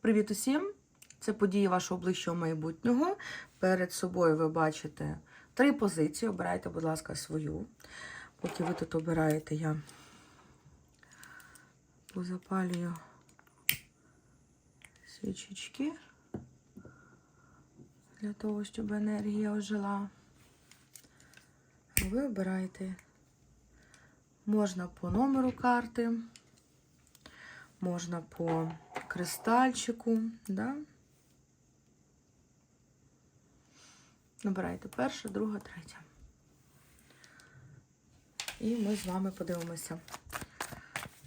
Привіт усім! Це події вашого ближчого майбутнього. Перед собою ви бачите три позиції. Обирайте, будь ласка, свою. Поки ви тут обираєте, я позапалюю свічечки для того, щоб енергія ожила. Ви обираєте. Можна по номеру карти, можна по кристальчику, да? Набирайте перша, друга, третя. І ми з вами подивимося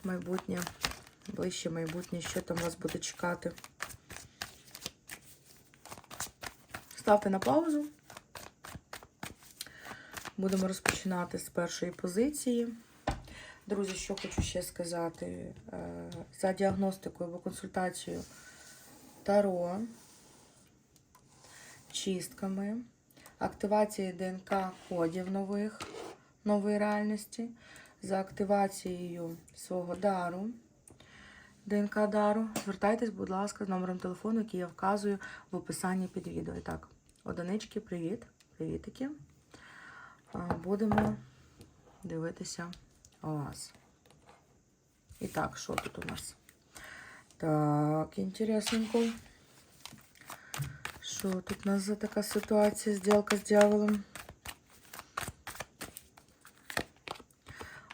майбутнє, ближче майбутнє, що там вас буде чекати. Ставте на паузу. Будемо розпочинати з першої позиції. Друзі, що хочу ще сказати. Е, За діагностикою або консультацією Таро, чистками, активацією ДНК-кодів нових, нової реальності, за активацією свого дару, ДНК-дару. Звертайтесь, будь ласка, з номером телефону, який я вказую в описанні під відео. І так, одинички, привіт, привітики. Е, Будемо дивитися вас. І так, що тут у нас? Так, інтересненько. Що тут у нас за така ситуація? Зділка з дьяволом?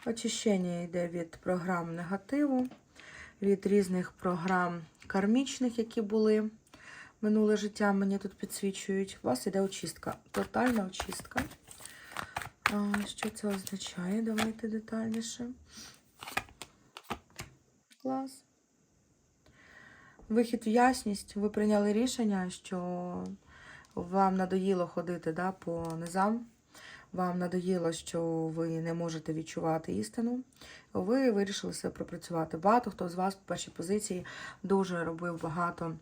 Очищення йде від програм негативу, від різних програм кармічних, які були. Минуле життя мені тут підсвічують. У вас іде очистка. Тотальна очистка. Що це означає? Давайте детальніше. Клас. Вихід в ясність. Ви прийняли рішення, що вам надоїло ходити да, по низам. Вам надоїло, що ви не можете відчувати істину. Ви вирішили себе пропрацювати. Багато хто з вас в першій позиції дуже робив багато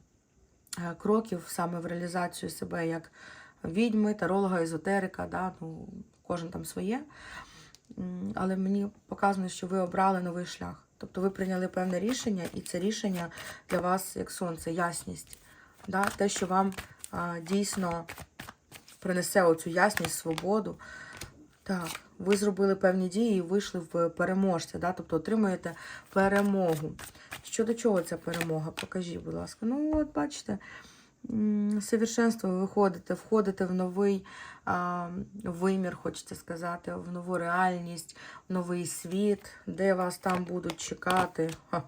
е, кроків саме в реалізацію себе як відьми, таролога, езотерика. Да? Ну, кожен там своє. Але мені показано, що ви обрали новий шлях. Тобто ви прийняли певне рішення, і це рішення для вас як сонце, ясність. Да? Те, що вам а, дійсно принесе оцю ясність, свободу. Так, ви зробили певні дії і вийшли в переможця, да? тобто отримуєте перемогу. Щодо чого ця перемога? Покажіть, будь ласка. Ну, от бачите, совершенство виходите, входите в новий а, вимір, хочеться сказати, в нову реальність, в новий світ, де вас там будуть чекати. Ха.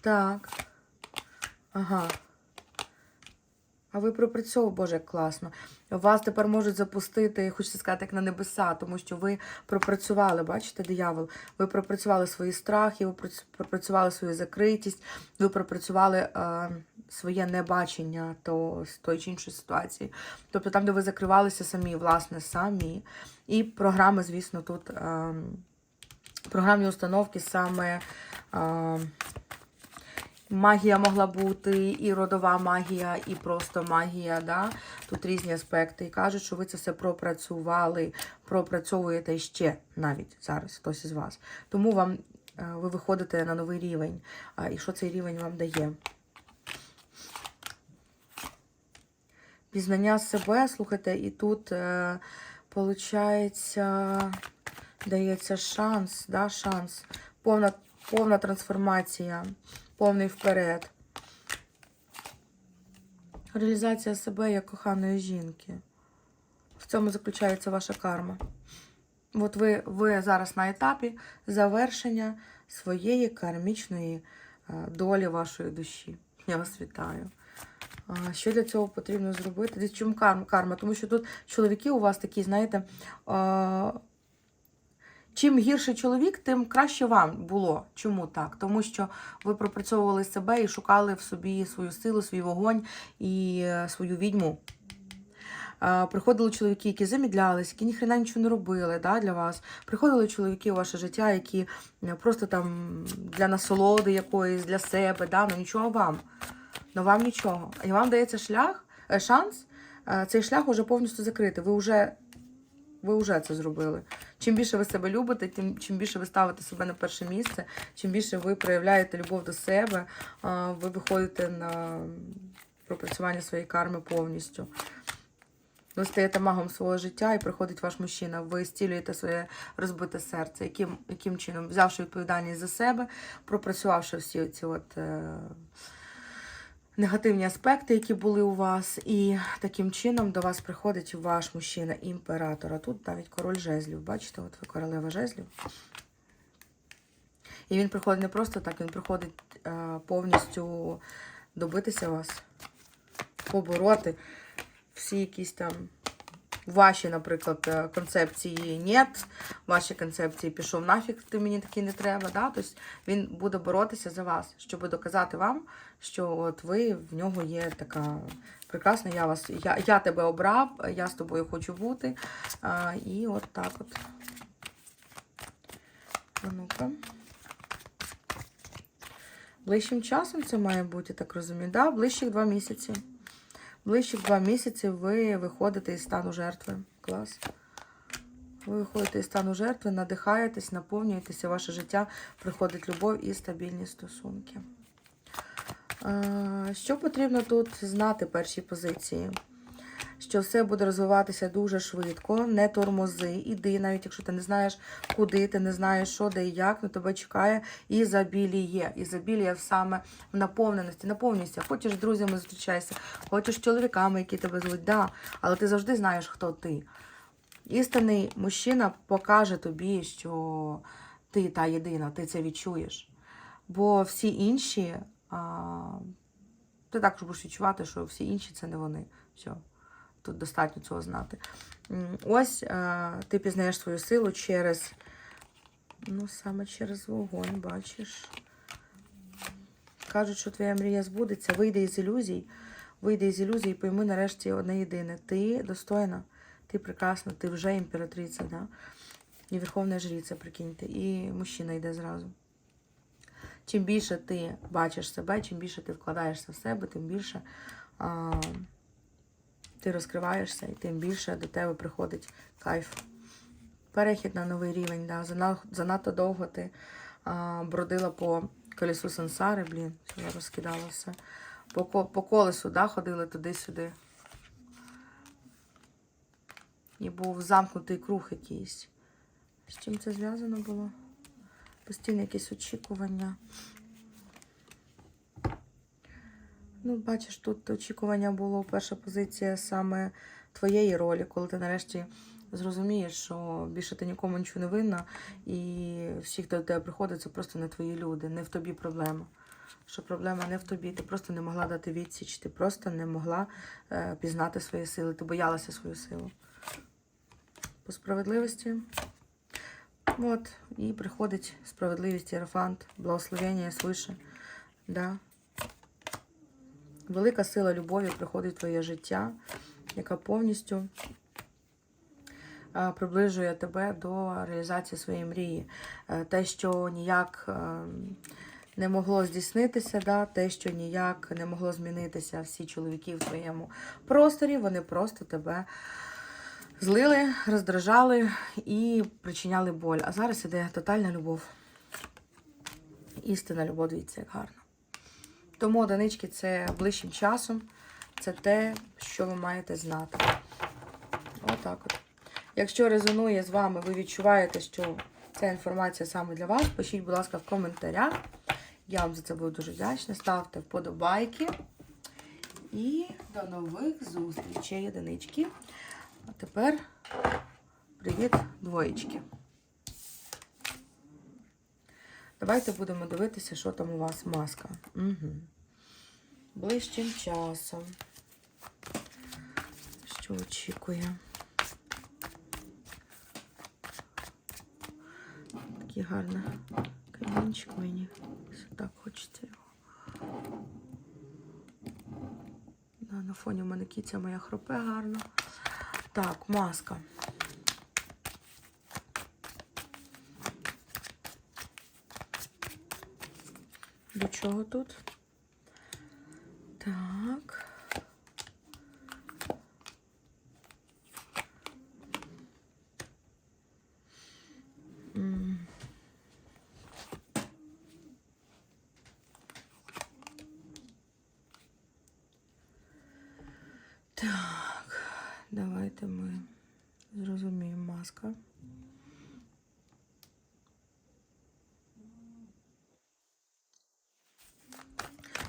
Так. Ага. А ви пропрацьовували, боже, як класно. Вас тепер можуть запустити, хочеться сказати, як на небеса, тому що ви пропрацювали, бачите, диявол, ви пропрацювали свої страхи, ви пропрацювали свою закритість, ви пропрацювали е, своє небачення то, з тої чи іншої ситуації. Тобто там, де ви закривалися самі, власне, самі. І програми, звісно, тут е, програмні установки саме. Е, Магія могла бути, і родова магія, і просто магія. Да? Тут різні аспекти. І кажуть, що ви це все пропрацювали, пропрацьовуєте ще навіть зараз хтось із вас. Тому вам е, ви виходите на новий рівень. І що цей рівень вам дає? Пізнання себе, слухайте, і тут, е, виходить, дається шанс, да, шанс. Повна, повна трансформація повний вперед. Реалізація себе як коханої жінки. В цьому заключається ваша карма. От ви, ви зараз на етапі завершення своєї кармічної е, долі вашої душі. Я вас вітаю. Що для цього потрібно зробити? Чому карма? Тому що тут чоловіки у вас такі, знаєте, е, Чим гірший чоловік, тим краще вам було. Чому так? Тому що ви пропрацьовували себе і шукали в собі свою силу, свій вогонь і е, свою відьму. Приходили чоловіки, які замідлялись, які ніхрена нічого не робили да, для вас. Приходили чоловіки у ваше життя, які е, просто там для насолоди якоїсь, для себе, да, ну нічого вам. Ну вам нічого. І вам дається шлях, е, шанс, цей шлях уже повністю закритий. Ви вже, ви вже це зробили. чим більше ви себе любите, тим чим більше ви ставите себе на перше місце, чим більше ви проявляєте любов до себе, ви виходите на пропрацювання своєї карми повністю. Ви стаєте магом свого життя і приходить ваш мужчина. Ви стілюєте своє розбите серце. Яким, яким чином? Взявши відповідальність за себе, пропрацювавши всі ці от. Е- негативні аспекти, які були у вас, і таким чином до вас приходить ваш мужчина, імператор. А тут навіть король жезлів. Бачите, от ви королева жезлів. І він приходить не просто так, він приходить е, повністю добитися вас, побороти всі якісь там ваші, наприклад, е, концепції нет, ваші концепції пішов нафіг, ти мені такий не треба. Да? Тобто він буде боротися за вас, щоб доказати вам, що от ви в нього є така прекрасна, я вас, я, я тебе обрав, я з тобою хочу бути. А, і от так от. Ну-ка. Ближчим часом це має бути, так розумію, да? ближчих два місяці. Ближчих два місяці ви виходите із стану жертви. Клас. Ви виходите із стану жертви, надихаєтесь, наповнюєтеся, ваше життя приходить любов і стабільні стосунки. Е, Що потрібно тут знати першій позиції? Що все буде розвиватися дуже швидко, не тормози, іди, навіть якщо ти не знаєш, куди, ти не знаєш, що, де і як, на тебе чекає ізобіліє. Ізобіліє саме в наповненості, наповнюйся. Хочеш з друзями зустрічайся, хочеш з чоловіками, які тебе звуть, да, але ти завжди знаєш, хто ти. Істинний мужчина покаже тобі, що ти та єдина, ти це відчуєш. Бо всі інші, а, ти також будеш відчувати, що всі інші це не вони. Все. Тут достатньо цього знати. Ось а, ти пізнаєш свою силу через, ну, саме через вогонь, бачиш. Кажуть, що твоя мрія збудеться, вийди із ілюзій, вийди із ілюзій і пойми нарешті одне єдине. Ти достойна, ти прекрасна, ти вже імператриця, да? і верховна жриця, прикиньте, і мужчина йде зразу. Чим більше ти бачиш себе, чим більше ти вкладаєшся в себе, тим більше а, ти розкриваєшся і тим більше до тебе приходить кайф. Перехід на новий рівень. Да? Занадто довго ти а, бродила по колесу сансари, блін, я розкидала все. По, по колесу да, ходили туди-сюди. І був замкнутий круг якийсь. З чим це зв'язано було? Постійне якесь очікування. Ну, бачиш, тут очікування було перша позиція саме твоєї ролі, коли ти нарешті зрозумієш, що більше ти нікому нічого не винна, і всі, хто до тебе приходить, це просто не твої люди, не в тобі проблема. Що проблема не в тобі, ти просто не могла дати відсіч, ти просто не могла е, пізнати свої сили, ти боялася свою силу. По справедливості. От, і приходить справедливість, Єрофант, благословення свише. Да. Велика сила любові приходить в твоє життя, яка повністю е, приближує тебе до реалізації своєї мрії. Е, Те, що ніяк е, не могло здійснитися, да? те, що ніяк не могло змінитися, всі чоловіки в твоєму просторі, вони просто тебе злили, роздражали і причиняли боль. А зараз іде тотальна любов. Істинна любов, дивіться, як гарно. Тому одинички це ближчим часом. Це те, що ви маєте знати. Отак от. Якщо резонує з вами, ви відчуваєте, що ця інформація саме для вас, пишіть, будь ласка, в коментарях. Я вам за це буду дуже вдячна. Ставте вподобайки. І до нових зустрічей, одинички. А тепер привіт, двоєчки. Давайте будемо дивитися, що там у вас маска. Угу. Ближчим часом. Що очікує? Такий гарний камінчик мені. Ось Так хочеться його. На фоні в мене кіця моя хропе гарно. Так, маска. До чого тут? Так давайте ми зрозуміємо маска.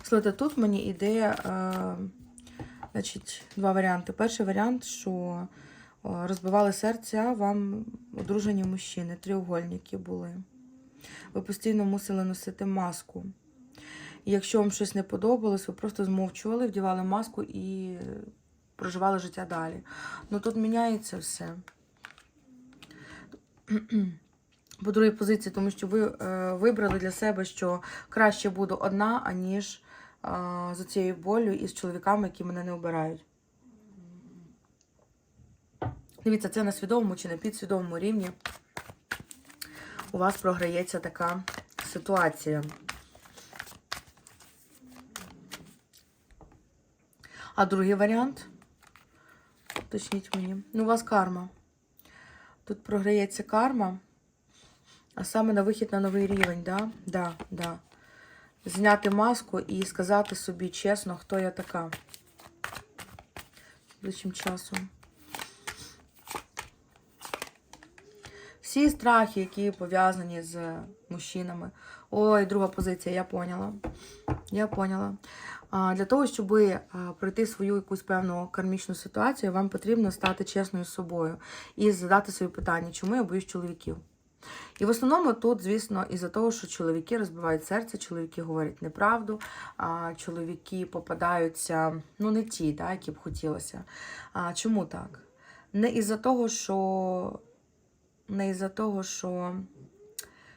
Слухайте, тут мені ідея, е, значить, два варіанти. Перший варіант, що е, розбивали серця вам одружені мужчини, треугольники були. Ви постійно мусили носити маску. І якщо вам щось не подобалось, ви просто змовчували, вдівали маску і проживали життя далі. Ну тут міняється все. По другій позиції, тому що ви е, вибрали для себе, що краще буду одна, аніж з цією болю і з чоловіками, які мене не обирають. Дивіться, це на свідомому чи на підсвідомому рівні. У вас програється така ситуація. А другий варіант, уточніть мені, ну, у вас карма. Тут програється карма, а саме на вихід на новий рівень, да? Да, да. Зняти маску і сказати собі чесно, хто я така. Ближчим часом. Всі страхи, які пов'язані з мужчинами. Ой, друга позиція, я поняла. Я поняла. Для того, щоб пройти свою якусь певну кармічну ситуацію, вам потрібно стати чесною з собою і задати собі питання, чому я боюсь чоловіків. І в основному тут, звісно, із-за того, що чоловіки розбивають серце, чоловіки говорять неправду, а чоловіки попадаються, ну, не ті, да, які б хотілося. А чому так? Не із-за того, що не із-за того, що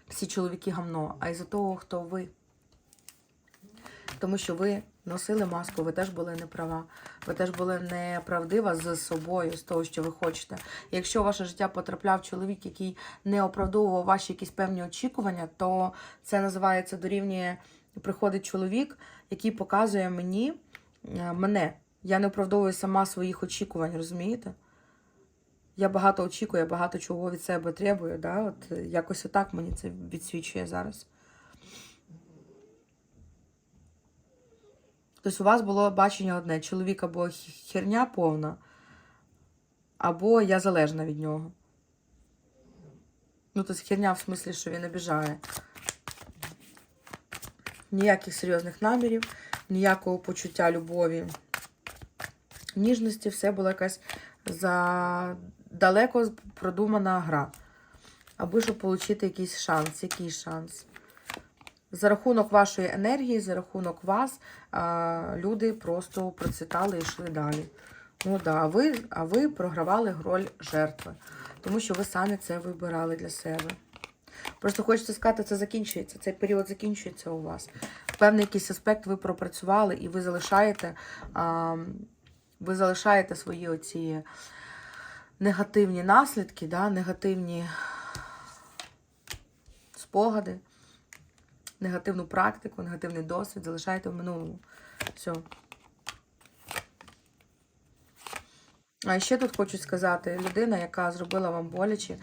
всі чоловіки гамно, а із-за того, хто ви. Тому що ви носили маску, ви теж були неправа, ви теж були неправдива з собою, з того, що ви хочете. Якщо в ваше життя потрапляв чоловік, який не оправдовував ваші якісь певні очікування, то це називається дорівнює приходить чоловік, який показує мені е, мене. Я не оправдовую сама своїх очікувань, розумієте? Я багато очікую, я багато чого від себе требую. Да? От якось отак мені це відсвічує зараз. Тобто у вас було бачення одне: чоловік або херня повна, або я залежна від нього. Ну, тобто херня в смислі, що він обіжає. Ніяких серйозних намірів, ніякого почуття любові, ніжності, все було якась за далеко продумана гра. Аби щоб отримати якийсь шанс. Який шанс? За рахунок вашої енергії, за рахунок вас, а, люди просто процвітали і йшли далі. Ну да, а ви, а ви програвали роль жертви, тому що ви самі це вибирали для себе. Просто хочеться сказати, це закінчується. Цей період закінчується у вас. Певний якийсь аспект ви пропрацювали, і ви залишаєте, а, ви залишаєте свої оці негативні наслідки, да, негативні спогади негативну практику, негативний досвід залишаєте в минулому. Все. А ще тут хочу сказати, людина, яка зробила вам боляче,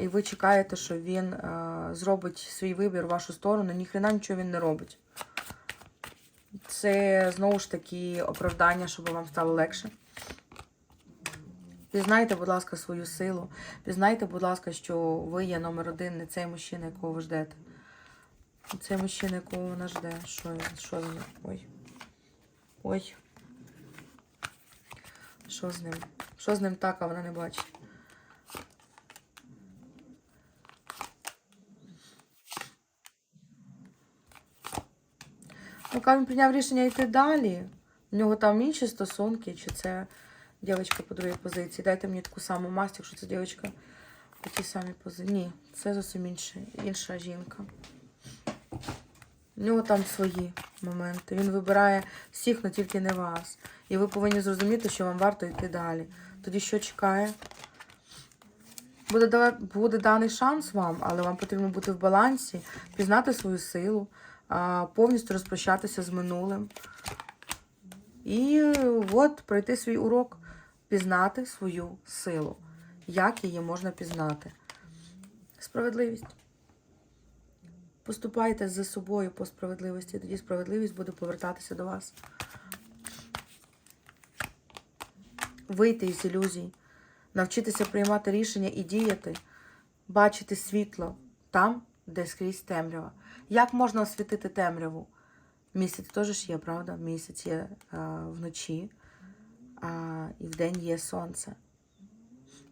і ви чекаєте, що він зробить свій вибір в вашу сторону, ніхрена нічого він не робить. Це знову ж таки оправдання, щоб вам стало легше. Пізнайте, будь ласка, свою силу. Пізнайте, будь ласка, що ви є номер один, не цей мужчина, якого ви ждете. Цей мужчина, якого вона жде. Що він? Що з ним? Ой. Ой. Що з ним? Що з ним так, а вона не бачить? Ну, він прийняв рішення йти далі. У нього там інші стосунки, чи це дівчинка по другій позиції. Дайте мені таку саму масть, якщо це дівчинка по тій самій позиції. Ні, це зовсім інша, інша жінка. У нього там свої моменти. Він вибирає всіх, але тільки не вас. І ви повинні зрозуміти, що вам варто йти далі. Тоді що чекає? Буде, буде даний шанс вам, але вам потрібно бути в балансі, пізнати свою силу, повністю розпрощатися з минулим. І от пройти свій урок, пізнати свою силу. Як її можна пізнати? Справедливість. Поступайте за собою по справедливості, тоді справедливість буде повертатися до вас. вийти із ілюзій, навчитися приймати рішення і діяти, бачити світло там, де скрізь темрява. Як можна освітити темряву? Місяць теж є, правда? Місяць є а, вночі, а, і вдень є сонце.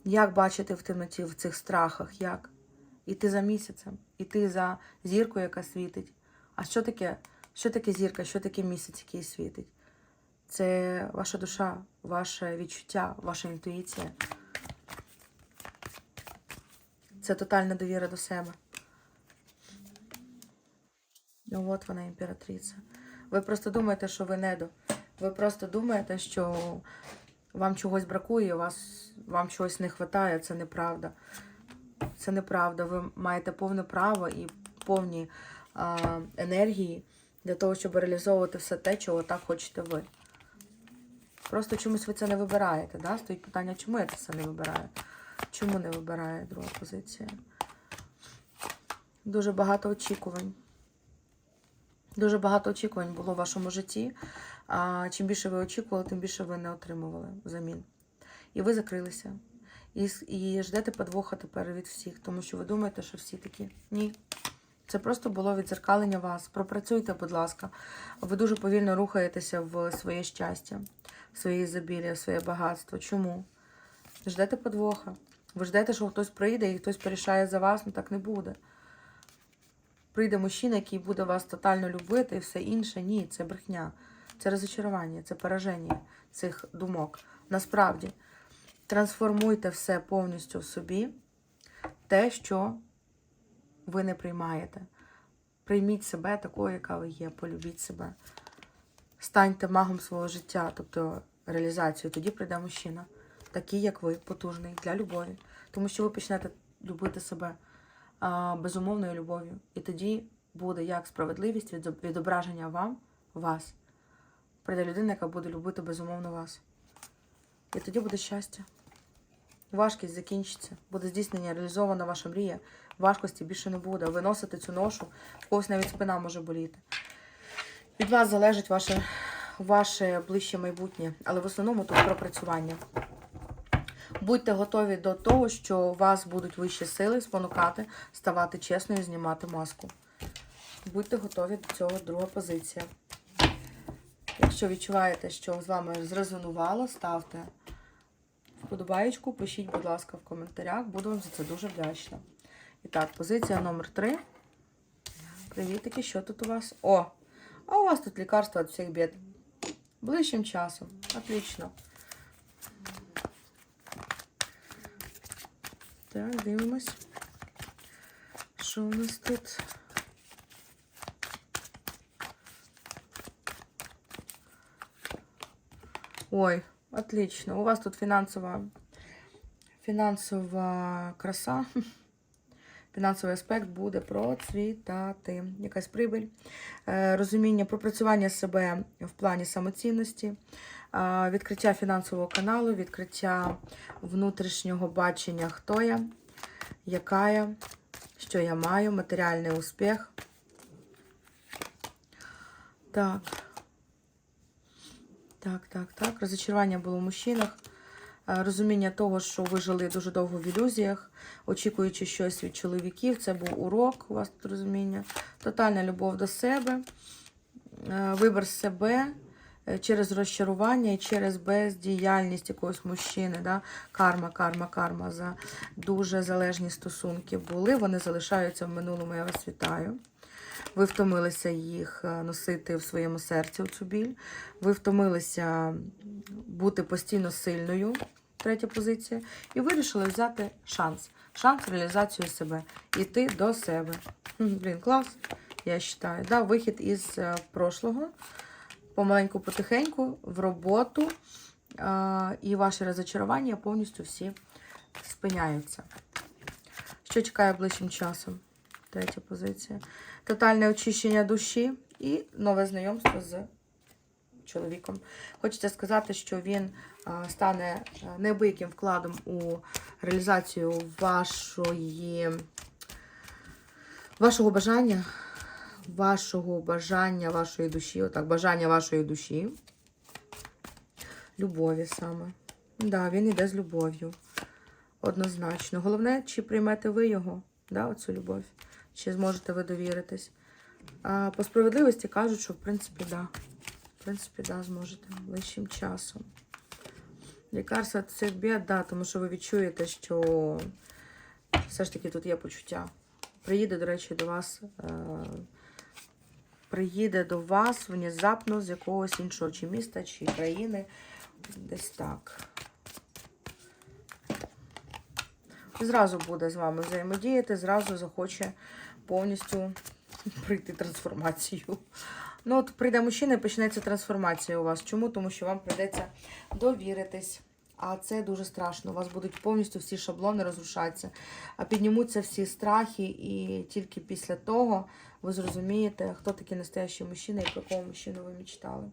Як бачити в темноті в цих страхах? Як? Іти за місяцем, іти за зіркою, яка світить. А що таке? Що таке зірка? Що таке місяць, який світить? Це ваша душа, ваше відчуття, ваша інтуїція. Це тотальна довіра до себе. Ну, от вона імператриця. Ви просто думаєте, що ви недо. Ви просто думаєте, що вам чогось бракує, вас, вам чогось не вистачає. Це неправда. Це неправда. Ви маєте повне право і повні а, енергії для того, щоб реалізовувати все те, чого так хочете ви. Просто чомусь ви це не вибираєте. Да? Стоїть питання, чому я це все не вибираю? Чому не вибирає друга позиція? Дуже багато очікувань. Дуже багато очікувань було в вашому житті. А чим більше ви очікували, тим більше ви не отримували взамін. І ви закрилися. І, і ждете подвоха тепер від всіх, тому що ви думаєте, що всі такі. Ні. Це просто було відзеркалення вас. Пропрацюйте, будь ласка. Ви дуже повільно рухаєтеся в своє щастя, в своє ізобілля, в своє багатство. Чому? Ждете подвоха. Ви ждете, що хтось прийде і хтось порішає за вас, ну так не буде. Прийде мужчина, який буде вас тотально любити і все інше. Ні, це брехня, це розочарування, це пораження цих думок. Насправді, трансформуйте все повністю в собі, те, що ви не приймаєте. Прийміть себе такою, яка ви є, полюбіть себе. Станьте магом свого життя, тобто реалізацію. Тоді прийде мужчина, такий, як ви, потужний для любові. Тому що ви почнете любити себе а, безумовною любов'ю. І тоді буде як справедливість від відображення вам, вас. Прийде людина, яка буде любити безумовно вас. І тоді буде щастя. Важкість закінчиться, буде здійснення, реалізована ваша мрія. Важкості більше не буде. Ви носите цю ношу, в когось навіть спина може боліти. Від вас залежить ваше, ваше ближче майбутнє, але в основному тут пропрацювання. Будьте готові до того, що у вас будуть вищі сили спонукати, ставати чесною, знімати маску. Будьте готові до цього, друга позиція. Якщо відчуваєте, що з вами зрезонувало, ставте вподобаєчку, пишіть, будь ласка, в коментарях. Буду вам за це дуже вдячна. І так, позиція номер 3. Привітики, що тут у вас? О! А у вас тут лікарство від всіх бід. Ближчим часом. Отлично. Так, дивимось. Що у нас тут? Ой, отлично. У вас тут фінансова, фінансова краса. Фінансовий аспект буде процвітати. Якась прибиль, Е, розуміння, пропрацювання себе в плані самоцінності, е, відкриття фінансового каналу, відкриття внутрішнього бачення, хто я, яка я, що я маю, матеріальний успіх. Так. Так, так, так. Розочарування було в мужчинах. Е, Розуміння того, що ви жили дуже довго в ілюзіях, очікуючи щось від чоловіків. Це був урок, у вас тут розуміння. Тотальна любов до себе, е, вибір себе е, через розчарування і через бездіяльність якогось мужчини. Да? Карма, карма, карма за дуже залежні стосунки були. Вони залишаються в минулому, я вас вітаю. Ви втомилися їх е, носити в своєму серці цю біль. Ви втомилися бути постійно сильною, третя позиція, і вирішили взяти шанс. Шанс реалізацію себе. Іти до себе. Блін, клас, я вважаю. Да, вихід із е, прошлого, помаленьку, потихеньку, в роботу. е, І ваші розочарування повністю всі спиняються. Що чекає ближчим часом? Третя позиція. Тотальне очищення душі і нове знайомство з чоловіком. Хочеться сказати, що він стане а, неабияким вкладом у реалізацію вашої, вашого бажання, вашого бажання вашої душі, отак, бажання вашої душі, любові саме. Да, він йде з любов'ю. Однозначно. Головне, чи приймете ви його, да, оцю любов, чи зможете ви довіритись. А по справедливості кажуть, що в принципі, да. В принципі, да, зможете ближчим часом. Лікарство це бід, да, тому що ви відчуєте, що все ж таки тут є почуття. Приїде, до речі, до вас. Е- приїде до вас внезапно з якогось іншого чи міста, чи країни. Десь так. Зразу буде з вами взаємодіяти, зразу захоче повністю пройти трансформацію. Ну, от прийде мужчина і почнеться трансформація у вас. Чому? Тому що вам прийдеться довіритись. А це дуже страшно. У вас будуть повністю всі шаблони розрушатися, а піднімуться всі страхи, і тільки після того ви зрозумієте, хто такий настоящий мужчина і про кого мужчину ви мечтали.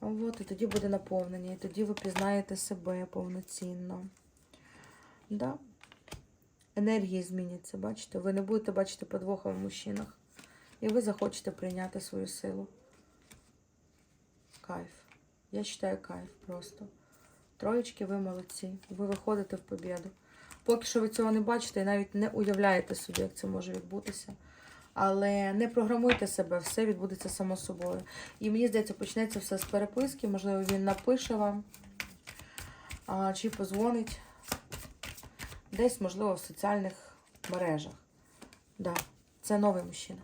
От, і тоді буде наповнення, і тоді ви пізнаєте себе повноцінно. Да. Енергії зміняться, бачите? Ви не будете бачити подвоха в мужчинах. І ви захочете прийняти свою силу. Кайф. Я вважаю кайф просто. Троєчки, ви молодці. Ви виходите в побіду. Поки що ви цього не бачите і навіть не уявляєте собі, як це може відбутися. Але не програмуйте себе, все відбудеться само собою. І мені здається, почнеться все з переписки. Можливо, він напише вам чи позвонить. Десь, можливо, в соціальних мережах. Да, це новий мужчина.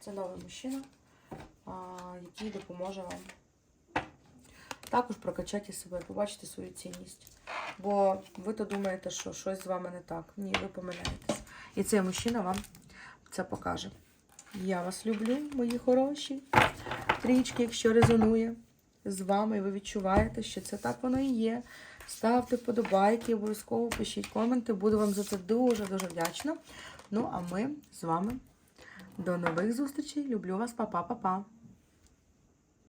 Це новий мужчина, який допоможе вам також прокачати себе, побачити свою цінність. Бо ви то думаєте, що щось з вами не так. Ні, ви помиляєтесь. І цей мужчина вам це покаже. Я вас люблю, мої хороші. Трічки, якщо резонує з вами, і ви відчуваєте, що це так воно і є. Ставте вподобайки, обов'язково пишіть коменти. Буду вам за це дуже-дуже вдячна. Ну, а ми з вами до нових зустрічей. Люблю вас, па-па-па-па.